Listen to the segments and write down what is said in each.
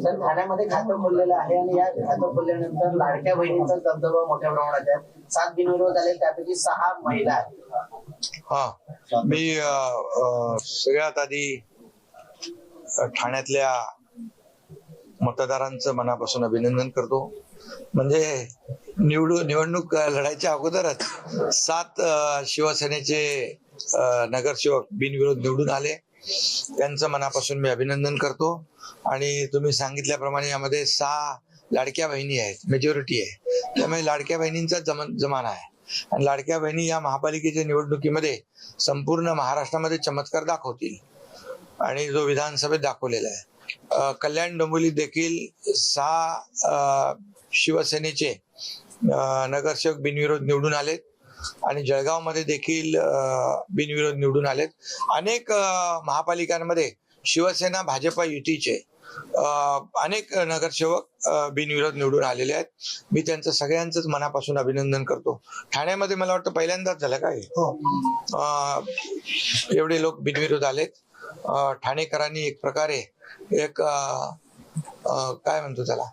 Sir ठाण्यामध्ये खातं खोललेलं आहे आणि या खातं खोलल्यानंतर लाडक्या बहिणींचा दबदबा मोठ्या प्रमाणात आहे. सात बिनविरोध आले त्यापैकी सहा महिला आहेत. हा मी सगळ्यात आधी ठाण्यातल्या मतदारांचं मनापासून अभिनंदन करतो. म्हणजे निवडू निवडणूक लढायच्या अगोदरच सात शिवसेनेचे नगरसेवक बिनविरोध निवडून आले. त्यांचं मनापासून मी अभिनंदन करतो. आणि तुम्ही सांगितल्याप्रमाणे यामध्ये सहा लाडक्या बहिणी आहेत मेजॉरिटी आहे. त्यामुळे लाडक्या बहिणींचा जम जमाना आहे. आणि लाडक्या बहिणी या महापालिकेच्या निवडणुकीमध्ये संपूर्ण महाराष्ट्रामध्ये चमत्कार दाखवतील. आणि जो विधानसभेत दाखवलेला आहे. कल्याण डोंबिवलीत देखील सहा शिवसेनेचे नगरसेवक बिनविरोध निवडून आलेत. आणि जळगावमध्ये देखील बिनविरोध निवडून आलेत. अनेक महापालिकांमध्ये शिवसेना भाजपा युतीचे अनेक नगरसेवक बिनविरोध निवडून आलेले आहेत. मी त्यांचं सगळ्यांचंच मनापासून अभिनंदन करतो. ठाण्यामध्ये मला वाटतं पहिल्यांदाच झालं काय अं, एवढे लोक बिनविरोध आलेत. ठाणेकरांनी एक प्रकारे एक काय म्हणतो त्याला?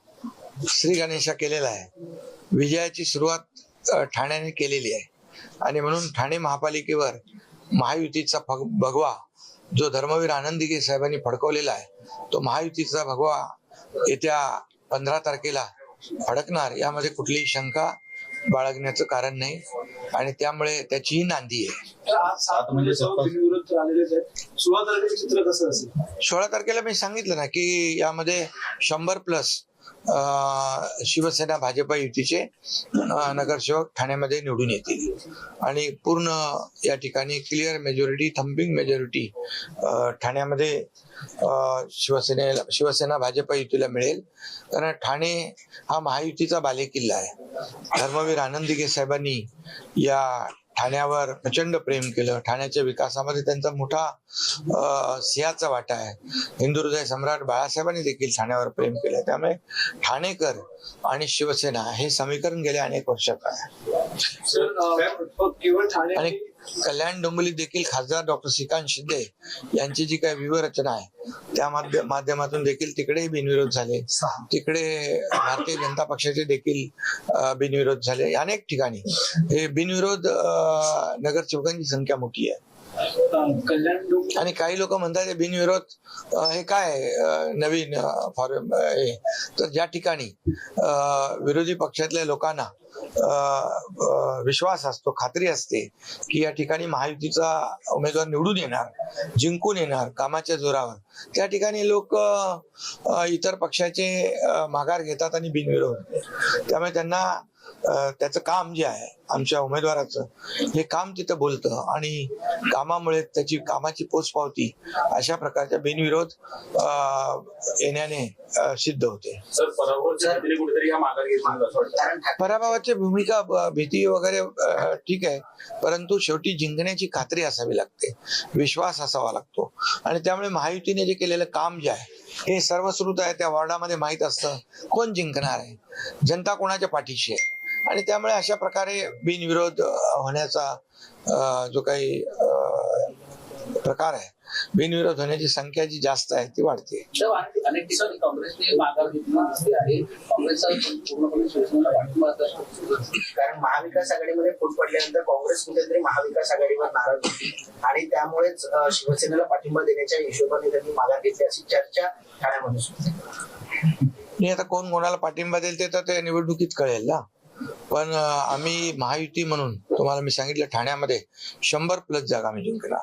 श्री गणेशा केलेला आहे. विजयाची सुरुवात ठाण्याने केलेली आहे. आणि म्हणून ठाणे महापालिकेवर महायुतीचा भग- भगवा जो धर्मवीर आनंदीगे साहेबांनी फडकवलेला आहे तो महायुतीचा भगवा येत्या पंधरा तारखेला फडकणार यामध्ये कुठलीही शंका बाळगण्याचं कारण नाही. आणि त्यामुळे त्याचीही नांदी आहे. आज सात म्हणजे सर्व बिनविरोध आलेलेच आहेत. सोळा तारखेचं चित्र कसं असेल? सोळा तारखेला मी सांगितलं ना की यामध्ये शंभर प्लस शिवसेना भाजपा युतीचे नगरसेवक ठाण्यामध्ये निवडून येतील. आणि पूर्ण या ठिकाणी क्लिअर मेजॉरिटी थंबिंग मेजॉरिटी ठाण्यामध्ये शिवसेनेला शिवसेना भाजपा युतीला मिळेल. कारण ठाणे हा महायुतीचा बालेकिल्ला आहे. धर्मवीर आनंदीगे साहेबांनी या ठाण्यावर प्रचंड प्रेम केलं. ठाण्याच्या विकासामध्ये त्यांचा मोठा सिंहाचा वाटा आहे. हिंदू हृदय सम्राट बाळासाहेबांनी देखील ठाण्यावर प्रेम केलं. त्यामुळे ठाणेकर आणि शिवसेना हे समीकरण गेल्या अनेक वर्षात आहे. आणि कल्याण डोंबिवलीत देखील खासदार डॉक्टर श्रीकांत शिंदे यांची जी काही व्यूहरचना आहे त्या माध्य- माध्यमातून देखील तिकडेही बिनविरोध झाले. तिकडे भारतीय जनता पक्षाचे देखील बिनविरोध झाले. अनेक ठिकाणी. हे बिनविरोध नगरसेवकांची संख्या मोठी आहे. कल्याण आणि काही लोक म्हणतात हे बिनविरोध हे काय नवीन फॉर्म हे. तर ज्या ठिकाणी विरोधी पक्षातल्या लोकांना विश्वास असतो खात्री असते की या ठिकाणी महायुतीचा उमेदवार निवडून येणार जिंकून येणार कामाच्या जोरावर. त्या ठिकाणी लोक इतर पक्षाचे माघार घेतात आणि बिनविरोध. त्यामुळे त्यांना त्याचं काम जे आहे आमच्या उमेदवाराचं हे काम तिथं बोलतं आणि कामामुळे त्याची कामाची पोचपावती अशा प्रकारच्या बिनविरोध येण्याने सिद्ध होते. पराभवाची भूमिका भीती वगैरे ठीक आहे परंतु शेवटी जिंकण्याची खात्री असावी लागते. विश्वास असावा लागतो. आणि त्यामुळे महायुतीने जे केलेलं काम जे आहे हे सर्वश्रुत आहे त्या वॉर्डामध्ये माहीत असतं कोण जिंकणार आहे? जनता कोणाच्या पाठीशी आहे? आणि त्यामुळे अशा प्रकारे बिनविरोध होण्याचा जो काही प्रकार आहे बिनविरोध होण्याची संख्या जी जास्त आहे ती वाढते. कारण महाविकास आघाडीमध्ये फूट पडल्यानंतर काँग्रेस कुठेतरी महाविकास आघाडीवर नाराज होती. आणि त्यामुळेच शिवसेनेला पाठिंबा देण्याच्या हिशोबाने त्यांनी माघार घेतली अशी चर्चा ठाण्यामध्ये सुरू आता कोण कोणाला पाठिंबा देईल ते तर ते निवडणुकीत कळेल ना. पण आम्ही महायुती म्हणून तुम्हाला मी सांगितलं ठाण्यामध्ये शंभर प्लस जागा जिंकणार.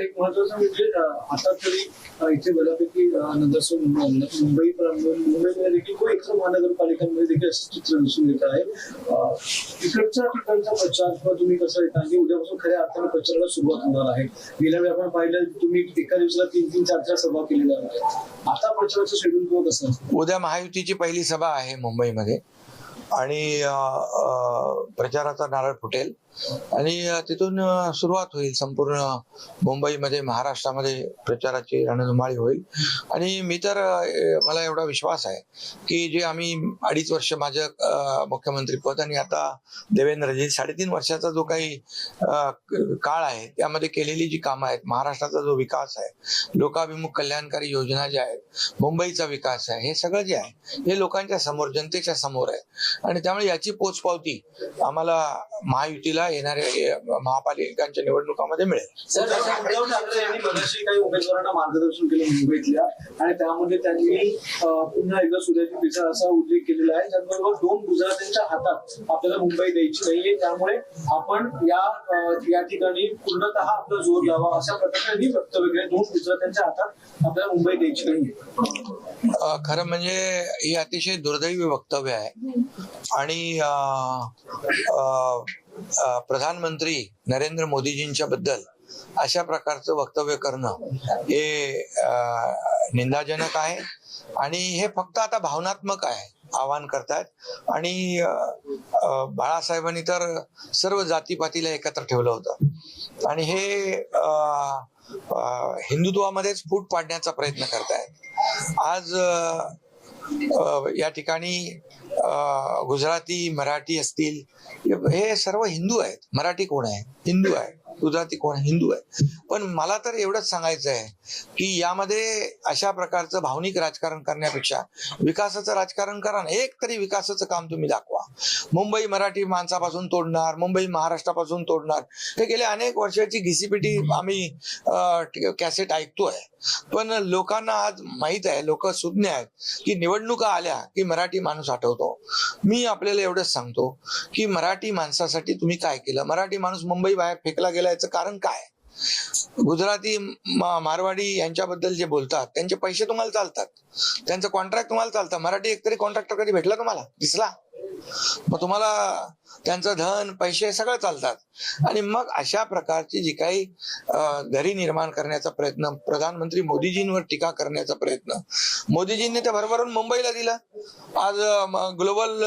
एक महत्वाचं म्हणजे आता तरी इथे बऱ्यापैकी मुंबई मुंबईमध्ये देखील व इतर महानगरपालिकांमध्ये देखील असं चित्र दिसून येत आहे. अं, इकडच्या ठिकाणचा प्रचार किंवा तुम्ही कसं कारण की उद्यापासून खऱ्या अर्थाने प्रचाराला सुरुवात होणार आहे. गेल्या वेळी आपण पाहिलं तुम्ही एका दिवसाला तीन तीन चार चार सभा केलेल्या आता प्रचाराचं शेड्यूल किंवा कसं असतं? उद्या महायुतीची पहिली सभा आहे मुंबईमध्ये. आणि प्रचाराचा नारळ फुटेल. आणि तिथून सुरुवात होईल संपूर्ण मुंबईमध्ये महाराष्ट्रामध्ये प्रचाराची रणधुमाळी होईल. आणि मी तर मला एवढा विश्वास आहे की जे आम्ही अडीच वर्ष माझं मुख्यमंत्री पद आणि आता देवेंद्रजी साडेतीन वर्षाचा जो काही काळ आहे त्यामध्ये केलेली जी कामं आहेत महाराष्ट्राचा जो विकास आहे लोकाभिमुख कल्याणकारी योजना ज्या आहेत मुंबईचा विकास आहे हे सगळं जे आहे हे लोकांच्या समोर जनतेच्या समोर आहे. आणि त्यामुळे याची पोचपावती आम्हाला महायुतीला येणाऱ्या महापालिकांच्या निवडणुकामध्ये मिळेल. सर उद्धव ठाकरे यांनी काही उमेदवारांना मार्गदर्शन केलं मुंबईतल्या आणि त्यामध्ये त्यांनी पुन्हा एकदा सूर्याची पिसा असा उल्लेख केलेला आहे त्याचबरोबर दोन गुजरात्यांच्या हातात आपल्याला मुंबई द्यायची नाहीये त्यामुळे आपण या या ठिकाणी पूर्णतः आपला जोर लावा अशा प्रकारे वक्तव्य केले दोन गुजरात्यांच्या हातात आपल्याला मुंबई द्यायची नाहीये खरं म्हणजे हे अतिशय दुर्दैवी वक्तव्य आहे. आणि प्रधानमंत्री नरेंद्र मोदीजींच्या बद्दल अशा प्रकारचं वक्तव्य करणं हे निंदाजनक आहे. आणि हे फक्त आता भावनात्मक आहे आवाहन करतायत. आणि बाळासाहेबांनी तर सर्व जातीपातीला एकत्र ठेवलं होतं. आणि हे हिंदुत्वामध्येच फूट पाडण्याचा प्रयत्न करतायत. आज या ठिकाणी गुजराती मराठी असतील हे सर्व हिंदू आहेत. मराठी कोण आहे? हिंदू आहे. गुजराती कोण? हिंदू आहे. पण मला तर एवढंच सांगायचं आहे की यामध्ये अशा प्रकारचं भावनिक राजकारण करण्यापेक्षा विकासाचं राजकारण करा ना. एक तरी विकासाचं काम तुम्ही दाखवा. मुंबई मराठी माणसापासून तोडणार मुंबई महाराष्ट्रापासून तोडणार. हे गेले अनेक वर्षाची घिसीपिटी आम्ही कॅसेट ऐकतोय. पण लोकांना आज माहीत आहे लोक सुज्ञ आहेत की निवडणुका आल्या की मराठी माणूस आठवतो. मी आपल्याला एवढंच सांगतो की मराठी माणसासाठी तुम्ही काय केलं? मराठी माणूस मुंबई बाहेर फेकला गेला याचं कारण काय? गुजराती मारवाडी यांच्याबद्दल जे बोलतात त्यांचे पैसे तुम्हाला चालतात. त्यांचं कॉन्ट्रॅक्ट तुम्हाला चालतं. मराठी एकतरी कॉन्ट्रॅक्टर कधी भेटला तुम्हाला? दिसला? मग तुम्हाला त्यांचं धन पैसे सगळं चालतात. आणि मग अशा प्रकारची जी काही घरी दरी निर्माण करण्याचा प्रयत्न प्रधानमंत्री मोदीजींवर टीका करण्याचा प्रयत्न. मोदीजींनी ते भरभरून मुंबईला दिला. आज ग्लोबल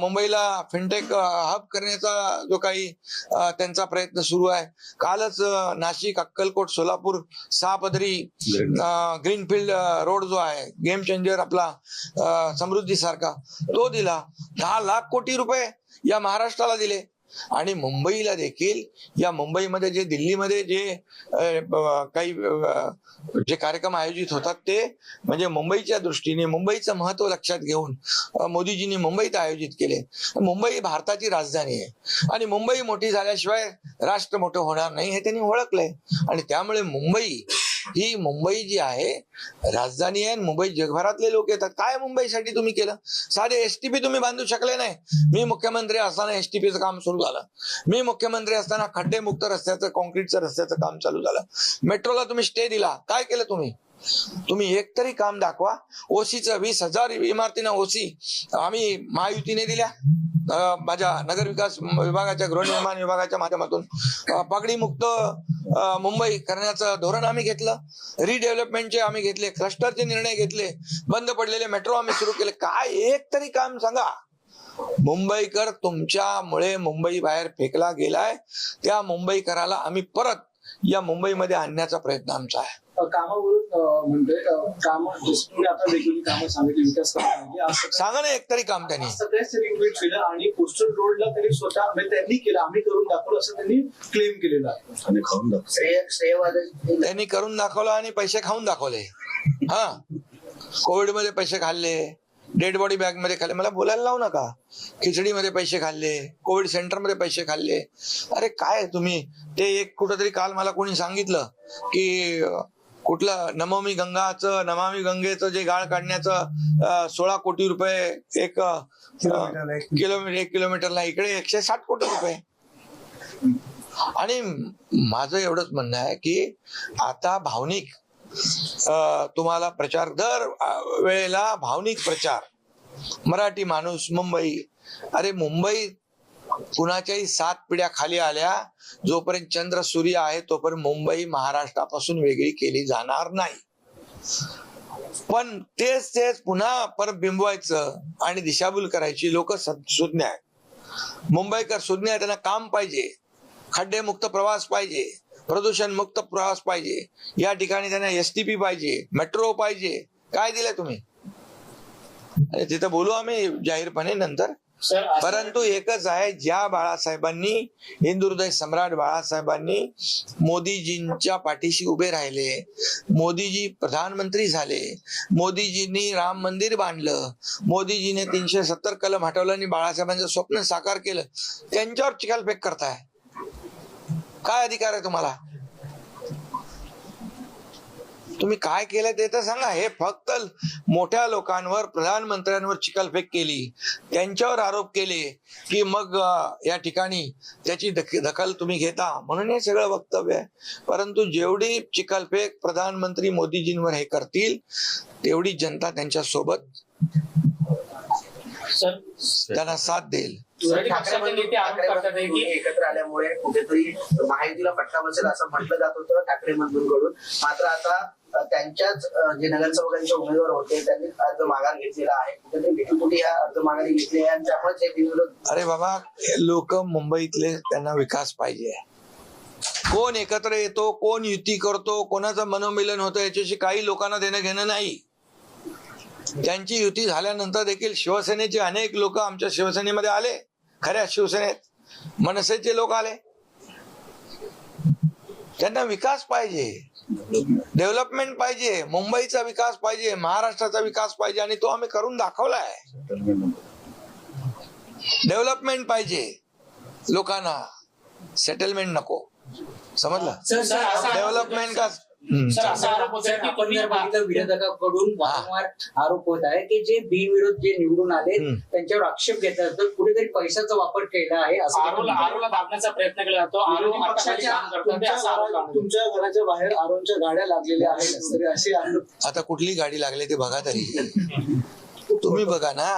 मुंबईला फिनटेक हब करण्याचा जो काही त्यांचा प्रयत्न सुरू आहे. कालच नाशिक अक्कलकोट सोलापूर सहापदरी ग्रीनफील्ड रोड जो आहे गेम चेंजर आपला समृद्धी सारखा तो दिला. दहा लाख कोटी रुपये या महाराष्ट्राला दिले. आणि मुंबईला देखील या मुंबईमध्ये जे दिल्लीमध्ये जे काही जे कार्यक्रम आयोजित होतात ते म्हणजे मुंबईच्या दृष्टीने मुंबईचं महत्त्व लक्षात घेऊन मोदीजींनी मुंबईत आयोजित केले. मुंबई भारताची राजधानी आहे. आणि मुंबई मोठी झाल्याशिवाय राष्ट्र मोठं होणार नाही हे त्यांनी ओळखलंय. आणि त्यामुळे मुंबई ही मुंबई जी आहे राजधानी आहे मुंबई जगभरातले लोक येतात. काय मुंबईसाठी तुम्ही केलं? साधे एसटीपी तुम्ही बांधू शकले नाही. मी मुख्यमंत्री असताना एसटीपीचं काम सुरू झालं. मी मुख्यमंत्री असताना खड्डेमुक्त रस्त्याचं कॉन्क्रीटचं रस्त्याचं काम चालू झालं. मेट्रोला तुम्ही स्टे दिला. काय केलं तुम्ही? तुम्ही एक तरी काम दाखवा. ओसीचं वीस हजार इमारतीनं ओसी आम्ही महायुतीने दिल्या. माझ्या नगर विकास विभागाच्या गृहनिर्माण विभागाच्या माध्यमातून. अं, पगडी मुक्त मुंबई करण्याचं धोरण आम्ही घेतलं. रिडेव्हलपमेंटचे आम्ही घेतले क्लस्टरचे निर्णय घेतले. बंद पडलेले मेट्रो आम्ही सुरू केले. काय एक तरी काम सांगा. मुंबईकर तुमच्यामुळे मुंबई बाहेर फेकला गेलाय. त्या मुंबईकराला आम्ही परत या मुंबईमध्ये आणण्याचा प्रयत्न आमचा आहे. कामावरून अं, अं, काम जसं तुम्ही आता वेगवेगळी कामं सांगितली विकास सांगा ना एक तरी काम त्यांनी. सगळ्याच केलं आणि कोस्टल रोडला त्यांनी स्वतः म्हणजे त्यांनी केलं आम्ही करून दाखवलं असं त्यांनी क्लेम केलेलं आणि खाऊन त्यांनी करून दाखवलं आणि पैसे खाऊन दाखवले. हा. कोविडमध्ये पैसे खाल्ले डेड बॉडी बॅगमध्ये खाल्ले. मला बोलायला लावू नका. खिचडीमध्ये पैसे खाल्ले कोविड सेंटरमध्ये पैसे खाल्ले. अरे काय तुम्ही? ते एक कुठंतरी काल मला कोणी सांगितलं की कुठलं? नमामी गंगाचं नमामी गंगेचं जे गाळ काढण्याचं सोळा कोटी रुपये एक किलोमीटर एक. किलोमीटरला इकडे एकशे साठ कोटी रुपये. आणि माझं एवढंच म्हणणं आहे की आता भावनिक तुम्हाला प्रचार दर वेळेला भावनिक प्रचार. मराठी माणूस मुंबई. अरे मुंबई कुणाच्याही सात पिढ्या खाली आल्या जोपर्यंत चंद्र सूर्य आहे तोपर्यंत मुंबई महाराष्ट्रापासून वेगळी केली जाणार नाही. पण तेच तेच पुन्हा परत बिंबवायचं आणि दिशाभूल करायची लोक सुज्ञ आहेत. मुंबईकर सुज्ञ आहे त्यांना काम पाहिजे. खड्डेमुक्त प्रवास पाहिजे. प्रदूषण मुक्त प्रवास पाहिजे. या ठिकाणी त्यांना एस टी पी पाहिजे. मेट्रो पाहिजे. काय दिलंय तुम्ही? तिथं बोलू आम्ही जाहीरपणे नंतर. परंतु एकच आहे ज्या बाळासाहेबांनी हिंदुहृदय सम्राट बाळासाहेबांनी मोदीजींच्या पाठीशी उभे राहिले मोदीजी प्रधानमंत्री झाले मोदीजींनी राम मंदिर बांधलं मोदीजीने तीनशे सत्तर कलम हटवलं आणि बाळासाहेबांचं स्वप्न साकार केलं त्यांच्यावर चिखलफेक करताय. काय अधिकार आहे तुम्हाला? तुम्ही काय केलं ते तर सांगा. हे फक्त मोठ्या लोकांवर प्रधानमंत्र्यांवर चिखलफेक केली. त्यांच्यावर आरोप केले की मग या ठिकाणी त्याची दखल तुम्ही घेता. म्हणून हे सगळं वक्तव्य आहे. परंतु जेवढी चिखलफेक प्रधानमंत्री मोदीजींवर हे करतील तेवढी जनता त्यांच्यासोबत त्यांना साथ देईल. एकत्र आल्यामुळे कुठेतरी महायुतीला फटका बसेल असं म्हटलं जात होतं ठाकरे बंधूंकडून मात्र आता त्यांच्याच जे नगरसेवकांचे उमेदवार होते त्यांनी अर्ज माघार घेतलेला आहे. कुठेतरी भेटीपुटी हा अर्ज माघारी घेतली आहे आणि त्यामुळेच हे बिनविरोध अरे बाबा लोक मुंबईतले त्यांना विकास पाहिजे. कोण एकत्र येतो कोण युती करतो कोणाचं मनोमिलन होतं याच्याशी काही लोकांना देणं घेणं नाही. त्यांची युती झाल्यानंतर देखील शिवसेनेचे अनेक लोक आमच्या शिवसेनेमध्ये आले. खऱ्या शिवसेनेत मनसेचे लोक आले. त्यांना विकास पाहिजे. डेव्हलपमेंट पाहिजे. मुंबईचा विकास पाहिजे. महाराष्ट्राचा विकास पाहिजे आणि तो आम्ही करून दाखवलाय. डेव्हलपमेंट पाहिजे. लोकांना सेटलमेंट नको. समजलं? डेव्हलपमेंट का. सर असा आरोप होता सर, की विरोधकांकडून वारंवार आरोप होत आहे की जे बिनविरोध जे निवडून आले. त्यांच्यावर आक्षेप घेतात तर कुठेतरी पैशाचा वापर केला आहे असं आरोला दाबण्याचा प्रयत्न केला जातो. आरोप तुमच्या घराच्या बाहेर आरोनच्या गाड्या लागलेल्या आहेत आता कुठली गाडी लागली ते बघा तरी. तुम्ही बघा ना.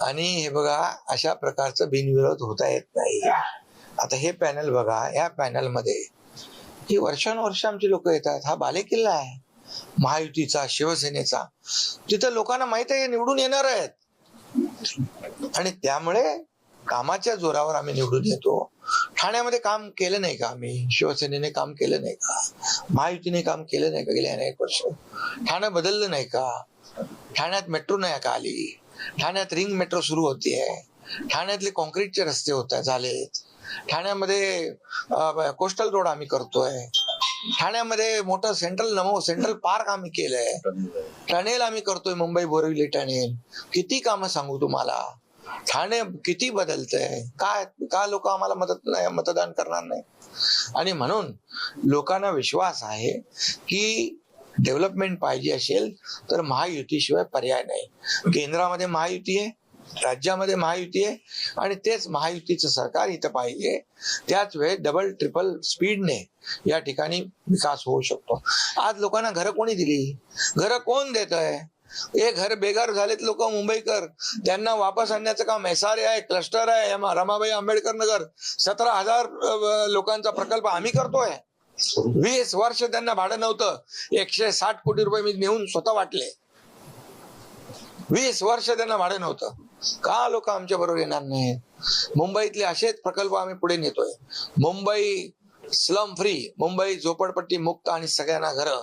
आणि हे बघा अशा प्रकारचं बिनविरोध होता येत नाही. आता हे पॅनल बघा या पॅनलमध्ये ही वर्षानुवर्ष आमची लोक येतात हा बालेकिल्ला आहे. महायुतीचा शिवसेनेचा. तिथं लोकांना माहीत आहे निवडून येणार आहेत. आणि त्यामुळे कामाच्या जोरावर आम्ही निवडून येतो. ठाण्यामध्ये काम केलं नाही का आम्ही? शिवसेनेने काम केलं नाही का? महायुतीने काम केलं नाही का गेले अनेक वर्ष? ठाणं बदललं नाही का? ठाण्यात मेट्रो नाही का आली? ठाण्यात रिंग मेट्रो सुरू होतीये. ठाण्यातले कॉन्क्रीटचे रस्ते होत झालेत. ठाण्यामध्ये कोस्टल रोड आम्ही करतोय. ठाण्यामध्ये मोठं सेंट्रल नमो सेंट्रल पार्क आम्ही केलंय. टनेल आम्ही करतोय मुंबई बोरिवली टनेल. किती कामं सांगू तुम्हाला? ठाणे किती बदलतंय? काय का लोक आम्हाला मदत नाही मतदान करणार नाही? आणि म्हणून लोकांना विश्वास आहे की डेव्हलपमेंट पाहिजे असेल तर महायुतीशिवाय पर्याय नाही. केंद्रामध्ये महायुती आहे राज्यामध्ये महायुती आहे आणि तेच महायुतीचं सरकार इथं पाहिजे. त्याच वेळेस डबल ट्रिपल स्पीडने या ठिकाणी विकास होऊ शकतो. आज लोकांना घरं कोणी दिली? घरं कोण देत आहे हे घर बेघर झालेत लोक मुंबईकर. त्यांना वापस आणण्याचं काम एस आर आहे क्लस्टर आहे रमाबाई आंबेडकर नगर. सतरा हजार लोकांचा प्रकल्प आम्ही करतोय. वीस वर्ष त्यांना भाडं नव्हतं. एकशे साठ कोटी रुपये मी नेऊन स्वतः वाटले. वीस वर्ष त्यांना भाडं नव्हतं. का लोक आमच्या बरोबर येणार नाहीत? मुंबईतले असेच प्रकल्प आम्ही पुढे नेतोय. मुंबई स्लम फ्री मुंबई झोपडपट्टी मुक्त आणि सगळ्यांना घरं.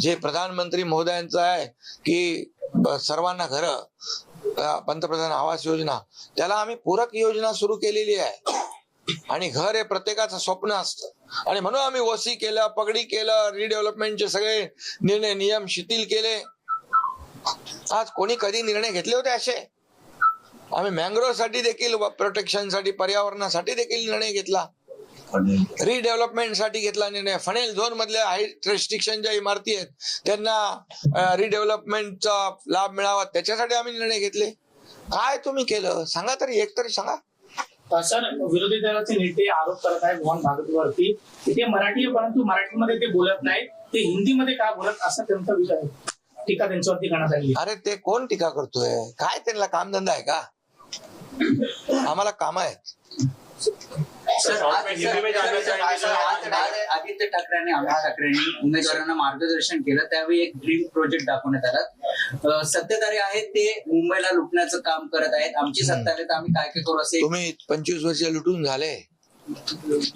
जे प्रधानमंत्री महोदयांचं आहे की सर्वांना घरं पंतप्रधान आवास योजना त्याला आम्ही पूरक योजना सुरू केलेली आहे. आणि घर हे प्रत्येकाचं स्वप्न असतं. आणि म्हणून आम्ही वसी केलं पगडी केलं रिडेव्हलपमेंटचे सगळे निर्णय नियम शिथिल केले. आज कोणी कधी निर्णय घेतले होते असे? आम्ही मँग्रोव्हसाठी देखील प्रोटेक्शनसाठी पर्यावरणासाठी देखील निर्णय घेतला. रिडेव्हलपमेंटसाठी घेतला निर्णय. फनेल झोन मधल्या हाईट रेस्ट्रिक्शन ज्या इमारती आहेत त्यांना रिडेव्हलपमेंटचा लाभ मिळावा त्याच्यासाठी आम्ही निर्णय घेतले. काय तुम्ही केलं? सांगा तरी एक तरी सांगा. सर विरोधी दलाचे नेते आरोप करत आहेत मोहन भागवतवरती. की ते मराठी आहे, परंतु मराठीमध्ये ते बोलत नाहीत. ते हिंदीमध्ये का बोलत? असा त्यांचा विचार आहे. टीका त्यांच्यावरती करण्यात आली अरे ते कोण टीका करतोय? काय त्यांना कामधंदा आहे का? आम्हाला काम आहेत आदित्य ठाकरे आणि अमित ठाकरेंनी उमेदवारांना मार्गदर्शन केलं. त्यावेळी एक ड्रीम प्रोजेक्ट दाखवण्यात आला. सत्तेधारी आहेत ते मुंबईला लुटण्याचं काम करत आहेत. आमची सत्ता आली तर आम्ही काय काय करू असे तुम्ही पंचवीस वर्ष लुटून झाले.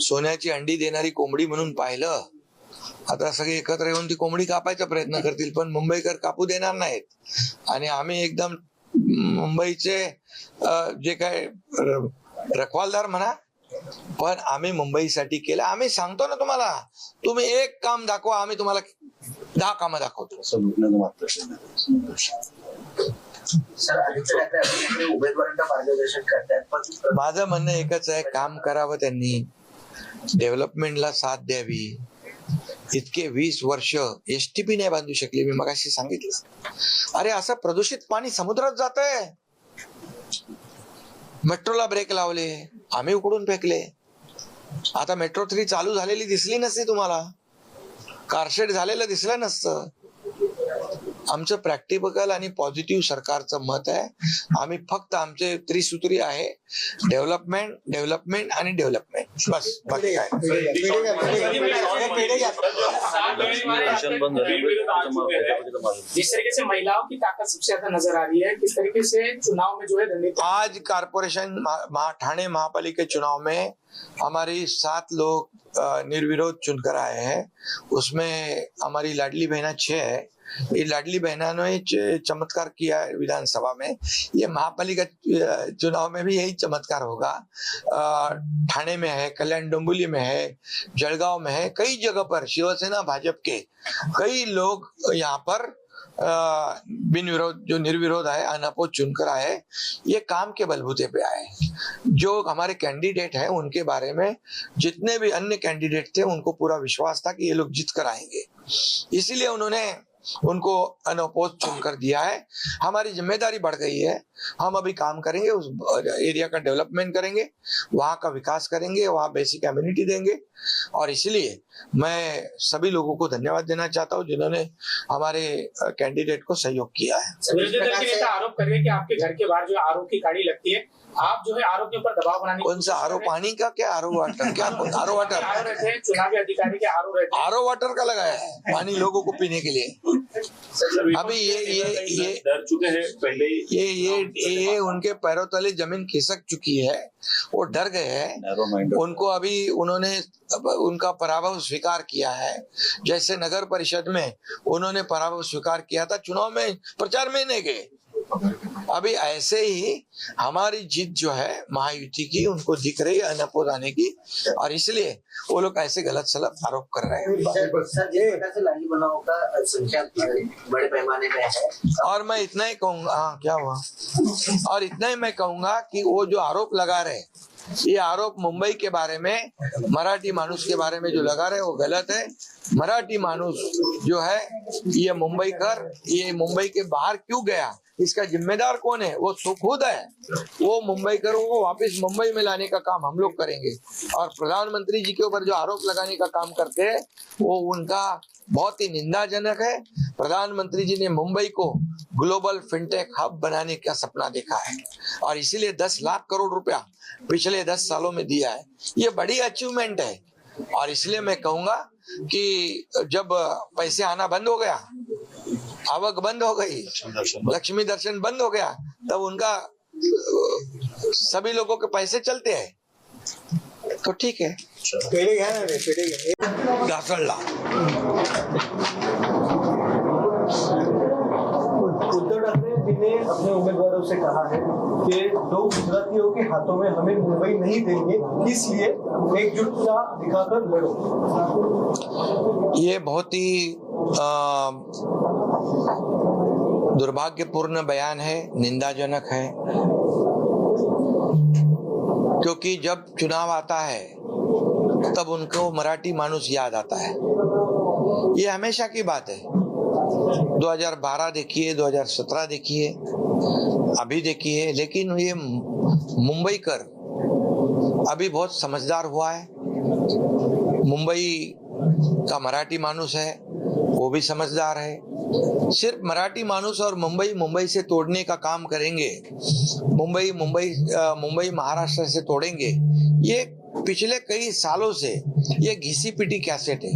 सोन्याची अंडी देणारी कोंबडी म्हणून पाहिलं. आता सगळे एकत्र येऊन ती कोंबडी कापायचा प्रयत्न करतील पण मुंबईकर कापू देणार नाहीत. आणि आम्ही एकदम मुंबईचे जे काय रखवालदार म्हणा पण आम्ही मुंबईसाठी केलं. आम्ही सांगतो ना तुम्हाला तुम्ही एक काम दाखवा आम्ही तुम्हाला दहा कामं दाखवतो. माझं म्हणणं एकच आहे काम करावं त्यांनी. डेव्हलपमेंटला साथ द्यावी. इतके वीस वर्ष एसटीपी नाही बांधू शकली. मी मगाशी सांगितलं. अरे असं प्रदूषित पाणी समुद्रात जात आहे मेट्रोला ब्रेक लावले. आम्ही उकडून फेकले. आता मेट्रो थ्री चालू झालेली दिसली नसती तुम्हाला. कारशेड झालेलं दिसलं नसतं. आमचं प्रॅक्टिकल आणि पॉझिटिव्ह सरकारचं मत आहे. आम्ही फक्त आमचे त्रिसूत्री आहे. डेव्हलपमेंट डेव्हलपमेंट आणि डेव्हलपमेंट बस बाकी काय? जिस तरीके से महिलाओं की ताकत सबसे ज्यादा नजर आ रही है किस तरीके से चुनाव में जो है रणनीति आज कारपोरेशन ठाणे महापालिका चुनाव में हमारी सात लोग निर्विरोध चुनकर आए हैं। उसमें हमारी लाडली बहना छह है। ये लाडली बहना ने चमत्कार किया है विधानसभा में। ये महापालिका चुनाव में भी यही चमत्कार होगा। ठाणे में है, कल्याण डोंबिवली में है जलगांव में है, कई जगह पर, शिवसेना, भाजपा के कई लोग यहाँ पर बिन विरोध जो निर्विरोध है अनअपोज चुनकर आए, ये काम के बलबूते पे आए। जो हमारे कैंडिडेट हैं, उनके बारे में जितने भी अन्य कैंडिडेट थे, उनको पूरा विश्वास था कि ये लोग जीत कर आएँगे। इसीलिए उन्होंने उनको अनअपोज चुनकर दिया है। हमारी ज़िम्मेदारी बढ़ गई है। हम अभी काम करेंगे उस एरिया का डेवलपमेंट करेंगे वहाँ का विकास करेंगे वहाँ बेसिक कम्युनिटी देंगे। और इसलिए मैं सभी लोगों को धन्यवाद देना चाहता हूँ जिन्होंने हमारे कैंडिडेट को सहयोग किया है। नेता आरोप कर रहे हैं कि आपके घर के बाहर जो आरोप की गाड़ी लगती है आप जो है आरोप के ऊपर दबाव बनाने कौन सा कोशिश कर आरो पानी का क्या? आरो वाटर क्या? RO RO water? चुनावी अधिकारी के आरो आरो वाटर का लगाया है पानी लोगों को पीने के लिए। अभी ये ये ये डर चुके हैं पहले ही ये ये ये उनके पैरों तले ज़मीन खिसक चुकी है वो डर गए हैं। उनको अभी उन्होंने उनका पराभव स्वीकार किया है। जैसे नगर परिषद में उन्होंने पराभव स्वीकार किया था चुनाव में प्रचार में नहीं गए। अभी ऐसे ही हमारी जीत जो है महायुति की उनको दिख रही है अनपोज आने की और इसलिए वो लोग ऐसे गलत सलत आरोप कर रहे हैं। है। और मैं इतना ही कहूँगा हाँ क्या हुआ? और इतना ही मैं कहूँगा कि वो जो आरोप लगा रहे ये आरोप मुंबई के बारे में मराठी मानुस के बारे में जो लगा रहे वो गलत है। मराठी मानुस जो है ये मुंबई कर ये मुंबई के बाहर क्यों गया? इसका जिम्मेदार कौन है? वो सु- खुद है। वो मुंबई करो को वापस मुंबई में लाने का काम हम लोग करेंगे। और प्रधानमंत्री जी के ऊपर जो आरोप लगाने का काम करते हैं, वो उनका बहुत ही निंदाजनक है। प्रधानमंत्री जी ने मुंबई को ग्लोबल फिनटेक हब बनाने का सपना देखा है। और इसीलिए 10 लाख करोड़ रुपया पिछले 10 सालों में दिया है। ये बड़ी अचीवमेंट है। और इसलिए मैं कहूँगा कि जब पैसे आना बंद हो गया आवक बंद हो गई। लक्ष्मी दर्शन बंद हो गया। तब उनका सभी लोगों के पैसे चलते हैं। तो ठीक है। घासळला ने अपने उम्मीदवारों से कहा है कि दो गुजरातियों के हाथों में हमें मुंबई नहीं देंगे, इसलिए एकजुटता दिखाकर लड़ो। ये बहुत ही दुर्भाग्यपूर्ण बयान है, निंदाजनक है। क्योंकि जब चुनाव आता है, तब उनको मराठी मानुस याद आता है। ये हमेशा की बात है। 2012 देखिए 2017 देखिए, अभी देखिए, लेकिन ये मुंबई कर अभी बहुत समझदार हुआ है। मुंबई का मराठी मानुस है, वो भी समझदार है। सिर्फ़ मराठी मानुस और मुंबई मुंबई से तोड़ने का काम करेंगे, मुंबई मुंबई मुंबई महाराष्ट्र से तोड़ेंगे, ये पिछले कई सालों से ये घिसी पिटी कैसेट है।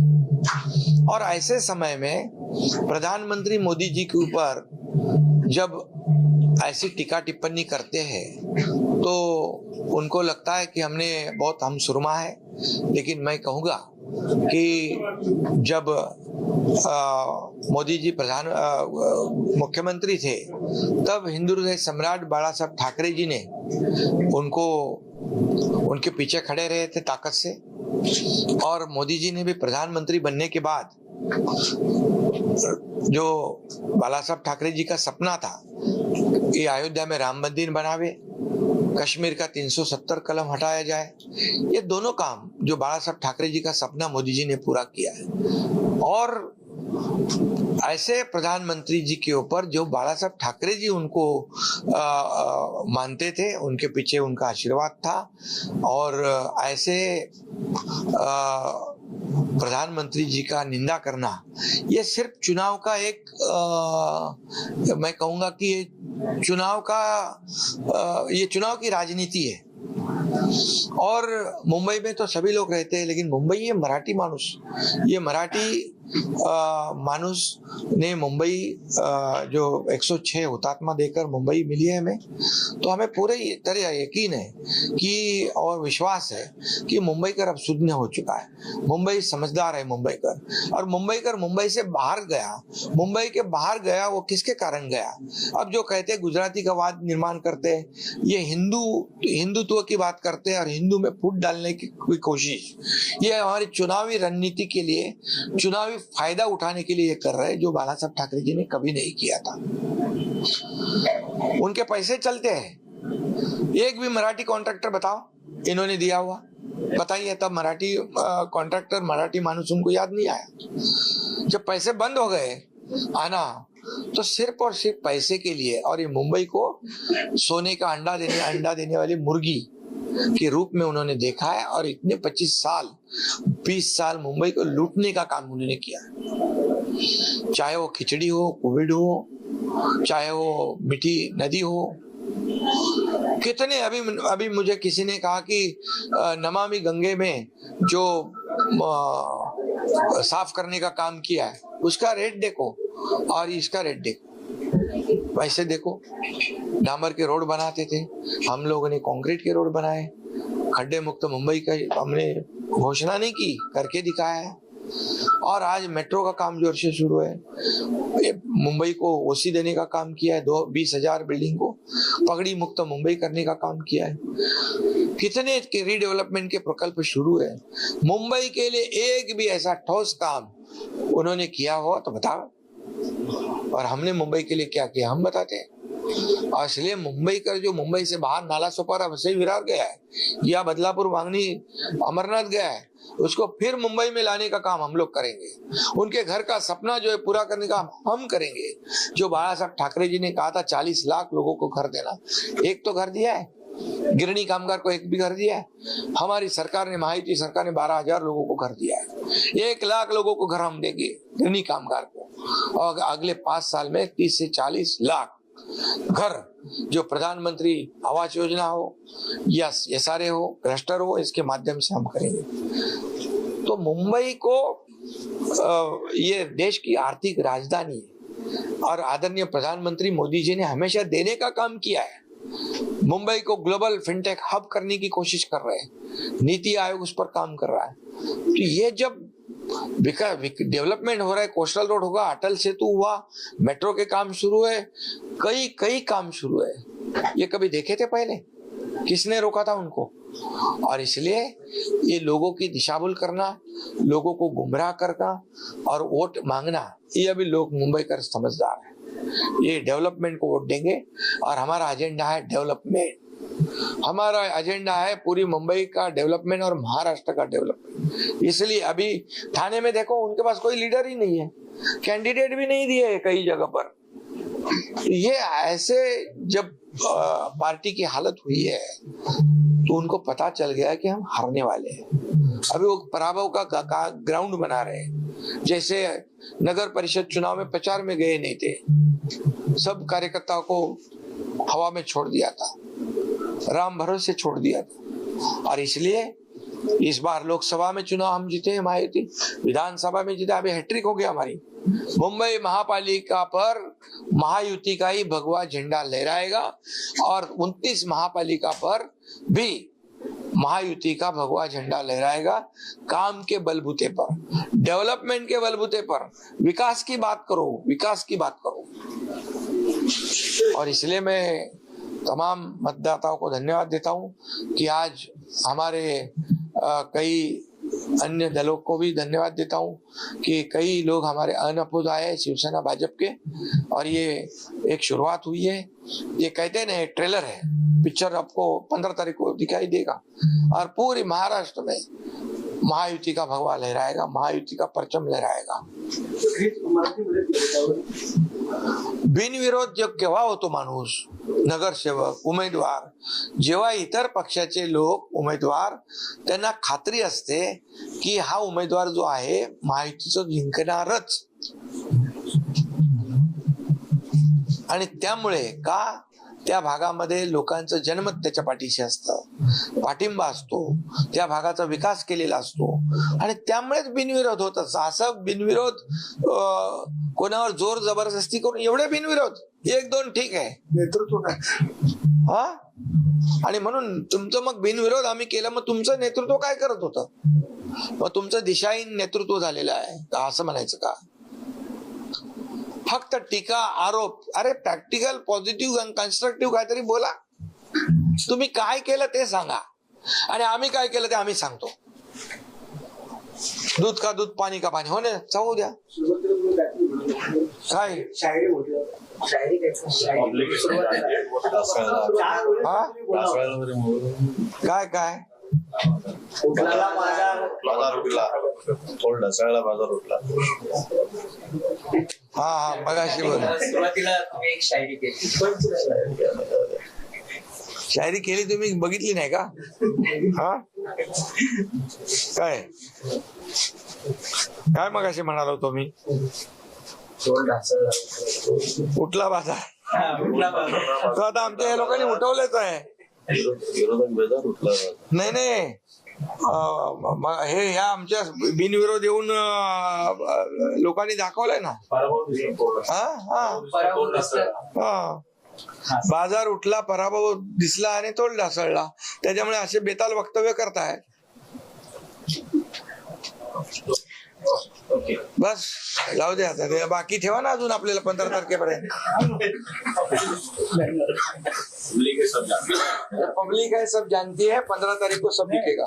और ऐसे समय में प्रधानमंत्री मोदी जी के ऊपर जब ऐसी टीका टिप्पणी करते हैं तो उनको लगता है कि हमने बहुत हम सुरमा है। लेकिन मैं कहूँगा कि जब मोदी जी प्रधान मुख्यमंत्री थे, तब हिंदू हृदय सम्राट बाला साहब ठाकरे जी ने उनको, उनके पीछे खड़े रहे थे ताकत से। और मोदी जी ने भी प्रधानमंत्री बनने के बाद जो बाला साहब ठाकरे जी का सपना था कि अयोध्या में राम मंदिर बनावे कश्मीर का 370 कलम हटाया जाए ये दोनों काम जो बाला साहब ठाकरे जी का सपना मोदी जी ने पूरा किया है। और ऐसे प्रधानमंत्री जी के ऊपर जो बाला साहब ठाकरे जी उनको आ, आ, मानते थे उनके पीछे उनका आशीर्वाद था और ऐसे आ, प्रधानमंत्री जी का निंदा करना ये सिर्फ़ चुनाव का एक आ, मैं कहूँगा कि ये चुनाव का आ, ये चुनाव की राजनीति है। और मुंबई में तो सभी लोग रहते हैं लेकिन मुंबई ये मराठी मानुष ये मराठी मानुस ने मुंबई जो 106 हुतात्मा देकर मुंबई मिली है हमें तो हमें पूरे तरह यकीन है कि, और विश्वास है कि मुंबई कर अब शून्य हो चुका है। मुंबई समझदार है मुंबई कर और मुंबई कर मुंबई से बाहर गया, मुंबई के बाहर गया, वो किसके कारण गया? अब जो कहते हैं गुजराती का वाद निर्माण करते हैं, ये हिंदू, हिंदुत्व की बात करते हैं और हिंदू में फूट डालने की कोई कोशिश, ये हमारी चुनावी रणनीति के लिए, चुनावी फ़ायदा उठाने के लिए ये कर रहे हैं, जो बाला साहब ठाकरे जी ने कभी नहीं किया था। उनके पैसे चलते हैं। एक भी मराठी कॉन्ट्रैक्टर बताओ, इन्होंने दिया हुआ। बताइए, तब मराठी कॉन्ट्रैक्टर मराठी मानुस उनको याद नहीं आया। जब पैसे बंद हो गए, आना तो सिर्फ़ और सिर्फ़ पैसे के लिए, और ये मुंबई को सोने का अंडा देने अंडा देने वाली मुर्गी के रूप में उन्होंने देखा है और इतने 25 साल 20 साल मुंबई को लूटने का काम उन्होंने किया चाहे वो खिचड़ी हो, कोविड हो, चाहे वो मीठी नदी हो, कितने अभी अभी मुझे किसी ने कहा कि नमामि गंगे में जो साफ़ करने का काम किया है, उसका रेट देखो, और इसका रेट देखो। वैसे देखो, डामर के रोड बनाते थे। हम लोगों ने कंक्रीट के रोड बनाए। खड्डे मुक्त मुंबई का हमने घोषणा नहीं की, करके दिखाया है। और आज मेट्रो का काम ज़ोर से शुरू है। मुंबई को ओसी देने का काम किया है, दो, बीस हज़ार बिल्डिंग को पगड़ी मुक्त मुंबई करने का काम किया है। कितने के रीडेवलपमेंट के प्रकल्प शुरू है? मुंबई के लिए एक भी ऐसा ठोस काम उन्होंने किया हो तो बताओ। और हमने मुंबई के लिए क्या किया? हम बताते हैं। और इसलिए मुंबई का जो मुंबई से बाहर नाला सोपारा वैसे विरार गया है, या बदलापुर वांगनी अमरनाथ गया है, उसको फिर मुंबई में लाने का काम हम लोग करेंगे। उनके घर का सपना जो है पूरा करने का हम करेंगे। जो बाला साहब ठाकरे जी ने कहा था, चालीस लाख लोगों को घर देना। एक तो घर दिया है गिरणी कामगार को एक भी घर दिया है। हमारी सरकार ने महायुति सरकार ने बारह हज़ार लोगों को घर दिया है। एक लाख लोगों को घर हम देंगे गिरणी कामगार को। और अगले पाँच साल में तीस से चालीस लाख घर जो प्रधानमंत्री आवास योजना हो या एस हो, क्लस्टर हो, इसके माध्यम से हम करेंगे। तो मुंबई को ये देश की आर्थिक राजधानी है। और आदरणीय प्रधानमंत्री मोदी जी ने हमेशा देने का काम किया है। मुंबई को ग्लोबल फिनटेक हब करने की कोशिश कर रहे हैं। नीति आयोग उस पर काम कर रहा है। तो ये जब डेवलपमेंट हो रहा है, कोस्टल रोड होगा, अटल सेतु हुआ, मेट्रो के काम शुरू है कई कई काम शुरू है ये कभी देखे थे पहले? किसने रोका था उनको? और इसलिए ये लोगों की दिशाभूल करना, लोगों को गुमराह करना और वोट मांगना, ये अभी लोग मुंबई कर समझदार है। ये डेवलपमेंट को वोट देंगे। और हमारा एजेंडा है डेवलपमेंट हमारा एजेंडा है पूरी मुंबई का डेवलपमेंट और महाराष्ट्र का डेवलपमेंट इसलिए अभी थाने में देखो उनके पास कोई लीडर ही नहीं है। कैंडिडेट भी नहीं दिए कई जगह पर। ये ऐसे जब पार्टी की हालत हुई है तो उनको पता चल गया कि हम हारने वाले हैं। अभी वो पराभव का, का, का ग्राउंड बना रहे हैं। जैसे नगर परिषद चुनाव में प्रचार में गए नहीं थे, सब कार्यकर्ताओं को हवा में छोड़ दिया था, राम भरोसे छोड़ दिया था। और इसलिए इस बार लोकसभा में चुनाव हम जीते हैं महायुति विधानसभा में जीते, अभी हैट्रिक हो गया हमारी। मुंबई महापालिका पर महायुति का ही भगवा झंडा लहराएगा और 29 महापालिका पर भी महायुति का भगवा झंडा लहराएगा काम के बलबूते पर डेवलपमेंट के बलबूते पर। विकास की बात करो विकास की बात करो। और इसलिए मैं तमाम मतदाताओं को धन्यवाद देता हूँ कि आज हमारे अ, कई अन्य दलों को भी धन्यवाद देता हूँ कि कई लोग हमारे अनअपोज आए शिवसेना भाजपा के। और ये एक शुरुआत हुई है। ये कहते ना ट्रेलर है। पिक्चर आपको पंद्रह तारीख को दिखाई देगा। और पूरी महाराष्ट्र में महायुति का भगवा लहराएगा महायुति का परचम लहराएगा। बिनविरोध केव्हा होतो माणूस नगरसेवक उमेदवार जेव्हा इतर पक्षाचे लोक उमेदवार त्यांना खात्री असते की हा उमेदवार जो आहे महायुतीचं जिंकणारच. आणि त्यामुळे का त्या भागामध्ये लोकांचं जनमत त्याच्या पाठीशी असतं. पाठिंबा असतो. त्या भागाचा विकास केलेला असतो. आणि त्यामुळेच बिनविरोध होत असतं. असं बिनविरोध कोणावर जोर जबरदस्ती करून एवढे बिनविरोध. एक दोन ठीक आहे. नेतृत्व काय? हा? आणि म्हणून तुमचं मग बिनविरोध आम्ही केलं मग तुमचं नेतृत्व काय करत होतं? मग तुमचं दिशाहीन नेतृत्व झालेलं आहे. असं म्हणायचं का? फक्त टीका आरोप. अरे प्रॅक्टिकल पॉझिटिव्ह कन्स्ट्रक्टिव्ह काहीतरी बोला. तुम्ही काय केलं ते सांगा. आणि आम्ही काय केलं ते आम्ही सांगतो. दूध का दूध पाणी का पाणी. हो ना सांगू द्या. काय? काय हा? काय काय? बाजार उठला ढसाळला बाजार उठला. हा हा मगाशी बोल. सुरुवातीला तुम्ही एक शायरी केली. शायरी केली तुम्ही बघितली नाही का? हा? काय? काय मग असे म्हणालो होतो मी. उठला बाजार. तो आता आमच्या या लोकांनी उठवलेच आहे. नाही नाही. हे ह्या आमच्या बिनविरोध येऊन लोकांनी दाखवलंय ना? पराभव दिसला पूर्ण. हा बाजार उठला पराभव दिसला आणि तोल ढासळला. त्याच्यामुळे असे बेताल वक्तव्य करताय. बस जाऊ दे आता. बाकी ठेवा ना अजून आपल्याला पंधरा तारखेपर्यंत. पब्लिक है सब जानती है। पब्लिक है सब जानती है. पंद्रह तारीख को सब दिखेगा.